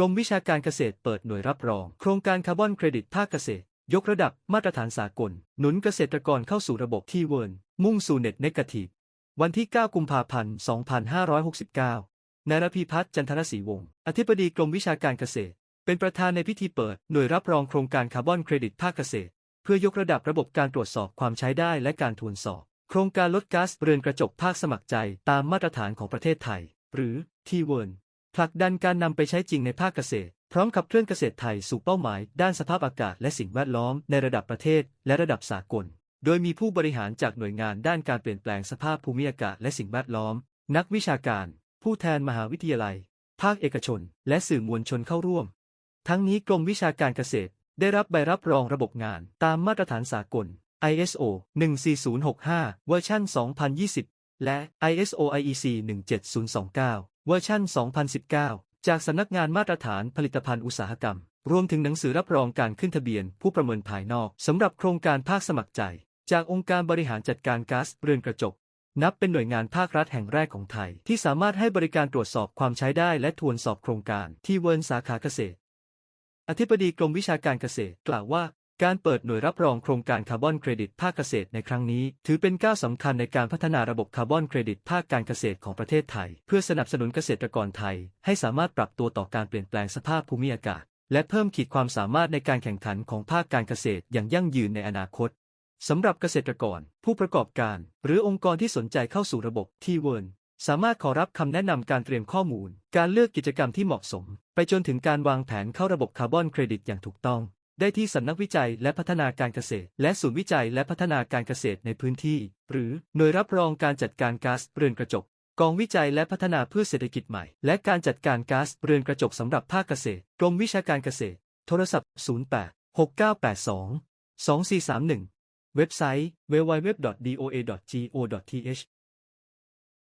รมวิชาการเกษตรเปิดหน่วยรับรอง โครงการคาร์บอนเครดิตภาคเกษตร ยกระดับมาตรฐานสากล หนุนเกษตรกรเข้าสู่ระบบที่เวิร์นมุ่งสู่เน็ตเนกาทีฟวันที่ 9 กุมภาพันธ์ 2569 นายรพีพัฒน์จันทรศรีวงศ์ อธิบดีกรมวิชาการเกษตร เป็นประธานในพิธีเปิดหน่วยรับรองโครงการคาร์บอนเครดิตภาคเกษตร เพื่อยกระดับระบบการตรวจสอบความใช้ได้และการทวนสอบ โครงการลดก๊าซเรือนกระจกภาคสมัครใจตามมาตรฐานของประเทศไทย หรือทีเวิร์น ผลักดันการนำไปใช้จริงในภาคเกษตร พร้อมขับเคลื่อนเกษตรไทยสู่เป้าหมาย ด้านสภาพอากาศและสิ่งแวดล้อมในระดับประเทศและระดับสากล โดยมีผู้บริหารจากหน่วยงานด้านการเปลี่ยนแปลงสภาพภูมิอากาศและสิ่งแวดล้อม นักวิชาการ ผู้แทนมหาวิทยาลัย ภาคเอกชน และสื่อมวลชนเข้าร่วม ทั้งนี้กรมวิชาการเกษตร ได้รับใบรับรองระบบงานตามมาตรฐานสากล ISO 14065 เวอร์ชัน2020 และ ISO IEC 17029 เวอร์ชัน 2019 จากสำนักงานมาตรฐานผลิตภัณฑ์อุตสาหกรรม รวมถึงหนังสือรับรองการขึ้นทะเบียนผู้ประเมินภายนอกสำหรับโครงการภาคสมัครใจ จากองค์การบริหารจัดการก๊าซเรือนกระจก นับเป็นหน่วยงานภาครัฐแห่งแรกของไทย ที่สามารถให้บริการตรวจสอบความใช้ได้และทวนสอบโครงการที่เวิร์นสาขาเกษตร อธิบดีกรมวิชาการเกษตรกล่าวว่า การเปิดหน่วยรับรองโครงการคาร์บอนเครดิตภาคเกษตรในครั้งนี้ ถือเป็นก้าวสำคัญในการพัฒนาระบบคาร์บอนเครดิตภาคการเกษตรของประเทศไทย เพื่อสนับสนุนเกษตรกรไทย ให้สามารถปรับตัวต่อการเปลี่ยนแปลงสภาพภูมิอากาศ และเพิ่มขีดความสามารถในการแข่งขันของภาคการเกษตรอย่างยั่งยืนในอนาคตสำหรับเกษตรกร ผู้ประกอบการ หรือองค์กรที่สนใจเข้าสู่ระบบที่เวิร์นสามารถขอรับคำแนะนำการเตรียมข้อมูล การเลือกกิจกรรมที่เหมาะสม ไปจนถึงการวางแผนเข้าระบบคาร์บอนเครดิตอย่างถูกต้อง ได้ที่สำนักวิจัยและพัฒนาการเกษตร และศูนย์วิจัยและพัฒนาการเกษตรในพื้นที่ หรือหน่วยรับรองการจัดการก๊าซเรือนกระจก กองวิจัยและพัฒนาเพื่อเศรษฐกิจใหม่ และการจัดการก๊าซเรือนกระจกสำหรับภาคเกษตร กรมวิชาการเกษตร โทรศัพท์ 08 6982 2431 เว็บไซต์ www.doa.go.th